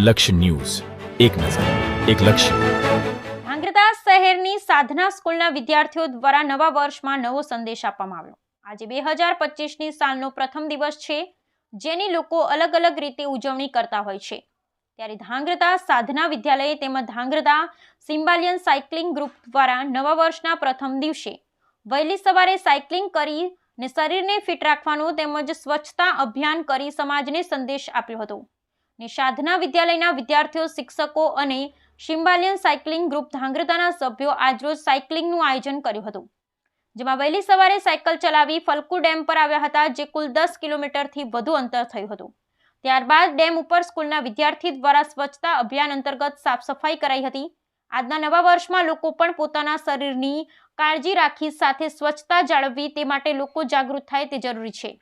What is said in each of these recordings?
લક્ષ્ય ન્યૂઝ. એક નજર, એક લક્ષ્ય. ધાંગ્રધા શહેરની સાધના સ્કૂલના વિદ્યાર્થીઓ દ્વારા નવા વર્ષમાં નવો સંદેશ આપવામાં આવ્યો. આજે બે હજાર પચીસની સાલનો પ્રથમ દિવસ છે, જેની લોકો અલગ અલગ રીતે ઉજવણી કરતા હોય છે. ત્યારે ધાંગ્રધા સાધના વિદ્યાલય તેમજ ધાંગ્રધા સિમ્બાલિયન સાયકલિંગ ગ્રુપ દ્વારા નવા વર્ષના પ્રથમ દિવસે વહેલી સવારે સાયકલિંગ કરી ને શરીરને ફિટ રાખવાનું તેમજ સ્વચ્છતા અભિયાન કરી સમાજને સંદેશ આપ્યો હતો. ને સાધના વિદ્યાલયના વિદ્યાર્થીઓ, શિક્ષકો અને શિમ્બાલિયન સાયકલિંગ ગ્રુપ ધાંગ્રતાના સભ્યો આજરોજ સાયકલિંગનું આયોજન કર્યું હતું. જેમાં વહેલી સવારે સાયકલ ચલાવી ફલકુ ડેમ પર આવ્યા હતા, જે કુલ દસ કિલોમીટરથી વધુ અંતર થયું હતું. ત્યારબાદ ડેમ ઉપર સ્કૂલના વિદ્યાર્થી દ્વારા સ્વચ્છતા અભિયાન અંતર્ગત સાફ સફાઈ કરાઈ હતી. આજના નવા વર્ષમાં લોકો પણ પોતાના શરીરની કાળજી રાખી સાથે સ્વચ્છતા જાળવવી તે માટે લોકો જાગૃત થાય તે જરૂરી છે.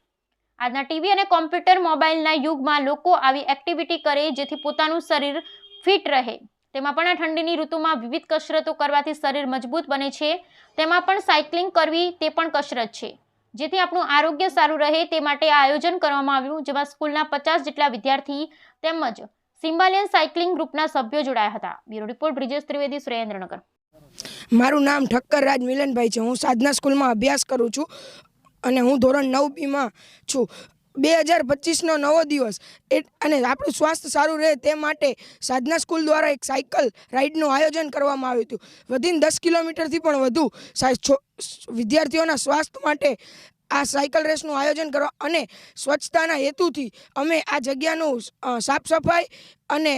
આજના ટીવી અને કોમ્પ્યુટર મોબાઈલના યુગમાં લોકો આવી એક્ટિવિટી કરે જેથી પોતાનું શરીર ફિટ રહે. તેમાં પણ આ ઠંડીની ઋતુમાં વિવિધ કસરતો કરવાથી શરીર મજબૂત બને છે. તેમાં પણ સાયકલિંગ કરવી તે પણ કસરત છે. જેથી આપણું આરોગ્ય સારું રહે તે માટે આ આયોજન કરવામાં આવ્યું, જેમાં સ્કૂલના પચાસ જેટલા વિદ્યાર્થી તેમજ સિમ્બાલિયન સાયકલિંગ ગ્રુપના સભ્યો જોડાયા હતા. Bureau report, Brijesh Trivedi, Surendranagar. મારું નામ ઠક્કર રાજ મિલનભાઈ છે. હું સાધના સ્કૂલમાં અભ્યાસ કરું છું. અને હું ધોરણ નવ બીમાં છું. બે હજાર પચીસનો નવો દિવસ. એ અને આપણું સ્વાસ્થ્ય સારું રહે તે માટે સાધના સ્કૂલ દ્વારા એક સાયકલ રાઇડનું આયોજન કરવામાં આવ્યું હતું. વધીને દસ કિલોમીટરથી પણ વધુ વિદ્યાર્થીઓના સ્વાસ્થ્ય માટે આ સાયકલ રેસનું આયોજન કરવા અને સ્વચ્છતાના હેતુથી અમે આ જગ્યાનું સાફ સફાઈ અને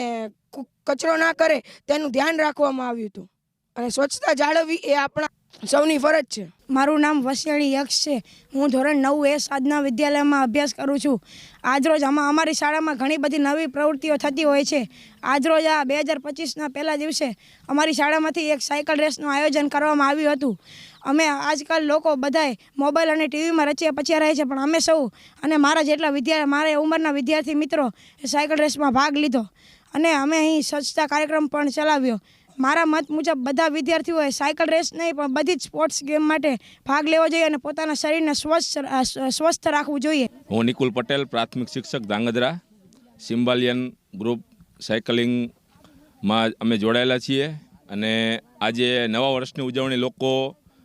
કચરો ના કરે તેનું ધ્યાન રાખવામાં આવ્યું હતું. અને સ્વચ્છતા જાળવવી એ આપણા સૌની ફરજ છે. મારું નામ વસિયાળી યક્ષ છે. હું ધોરણ નવ એ સાધના વિદ્યાલયમાં અભ્યાસ કરું છું. આજરોજ આમાં અમારી શાળામાં ઘણી બધી નવી પ્રવૃત્તિઓ થતી હોય છે. આજરોજ આ બે હજાર પચીસના પહેલા દિવસે અમારી શાળામાંથી એક સાયકલ રેસનું આયોજન કરવામાં આવ્યું હતું. અમે આજકાલ લોકો બધાય મોબાઈલ અને ટીવીમાં રચ્યા પચ્યા રહે છે, પણ અમે સૌ અને મારા જેટલા વિદ્યાર્થી મારા ઉંમરના વિદ્યાર્થી મિત્રો સાયકલ રેસમાં ભાગ લીધો. અને અમે અહીં સ્વચ્છતા કાર્યક્રમ પણ ચલાવ્યો. મારા મત મુજબ બધા વિદ્યાર્થીઓએ સાયકલ રેસ નહીં, પણ બધી જ સ્પોર્ટ્સ ગેમ માટે ભાગ લેવો જોઈએ અને પોતાના શરીરને સ્વસ્થ સ્વસ્થ રાખવું જોઈએ. હું નિકુલ પટેલ, પ્રાથમિક શિક્ષક ધાંગધ્રા, સિમ્બાલિયન ગ્રુપ સાયકલિંગમાં અમે જોડાયેલા છીએ અને આજે નવા વર્ષની ઉજવણી લોકો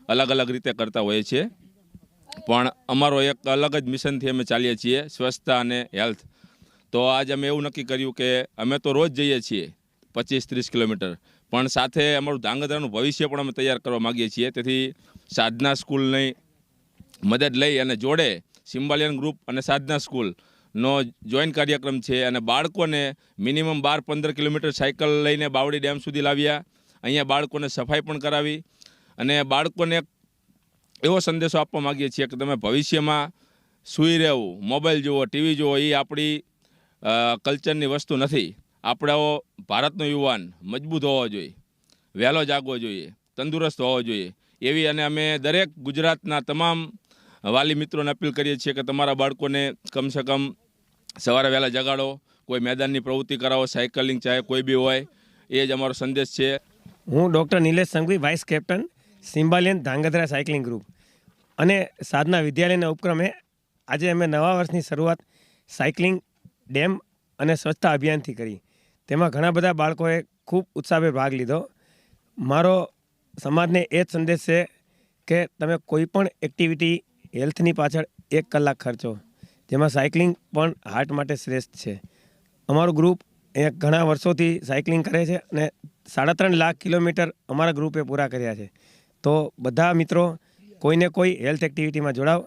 અલગ અલગ રીતે કરતા હોઈએ છીએ પણ અમારો એક અલગ જ મિશનથી અમે ચાલીએ છીએ, સ્વચ્છતા અને હેલ્થ તો આજ અમે એવું નક્કી કર્યું કે અમે તો રોજ જઈએ છીએ પચીસ ત્રીસ કિલોમીટર. પણ સાથે અમારું ધાંગધ્રાનું ભવિષ્ય પણ અમે તૈયાર કરવા માગીએ છીએ. તેથી સાધના સ્કૂલની મદદ લઈ અને જોડે સિમ્બાલિયન ગ્રુપ અને સાધના સ્કૂલનો જોઈન કાર્યક્રમ છે અને બાળકોને મિનિમમ બાર પંદર કિલોમીટર સાયકલ લઈને બાવડી ડેમ સુધી લાવ્યા. અહીંયા બાળકોને સફાઈ પણ કરાવી અને બાળકોને એવો સંદેશો આપવા માગીએ છીએ કે તમે ભવિષ્યમાં સૂઈ રહેવું, મોબાઈલ જુઓ, ટીવી જુઓ, એ આપણી કલ્ચરની વસ્તુ નથી. આપણો ભારતનો યુવાન મજબૂત હોવો જોઈએ, વહેલો જાગવો જોઈએ, તંદુરસ્ત હોવો જોઈએ. એવી અને અમે દરેક ગુજરાતના તમામ વાલી મિત્રોને અપીલ કરીએ છીએ કે તમારા બાળકોને કમસે કમ સવારે વહેલા જગાડો, કોઈ મેદાનની પ્રવૃત્તિ કરાવો, સાયકલિંગ ચાહે કોઈ બી હોય, એ જ અમારો સંદેશ છે. હું doctor Nilesh Sanghvi, vice captain, સિમ્બાલિયન Dhrangadhra cycling group. અને સાધના વિદ્યાલયના ઉપક્રમે આજે અમે નવા વર્ષની શરૂઆત સાયકલિંગ ડેમ અને સ્વચ્છતા અભિયાનથી કરી. તેમાં ઘણા બધા બાળકોએ ખૂબ ઉત્સાહભેર ભાગ લીધો. મારો સમાજને એ જ સંદેશ છે કે તમે કોઈ પણ એક્ટિવિટી હેલ્થની પાછળ એક કલાક ખર્ચો, જેમાં સાયકલિંગ પણ હાર્ટ માટે શ્રેષ્ઠ છે. અમારું ગ્રુપ અહીંયા ઘણા વર્ષોથી સાયકલિંગ કરે છે અને સાડા ત્રણ લાખ કિલોમીટર અમારા ગ્રુપે પૂરા કર્યા છે. તો બધા મિત્રો, કોઈને કોઈ હેલ્થ એક્ટિવિટીમાં જોડાવ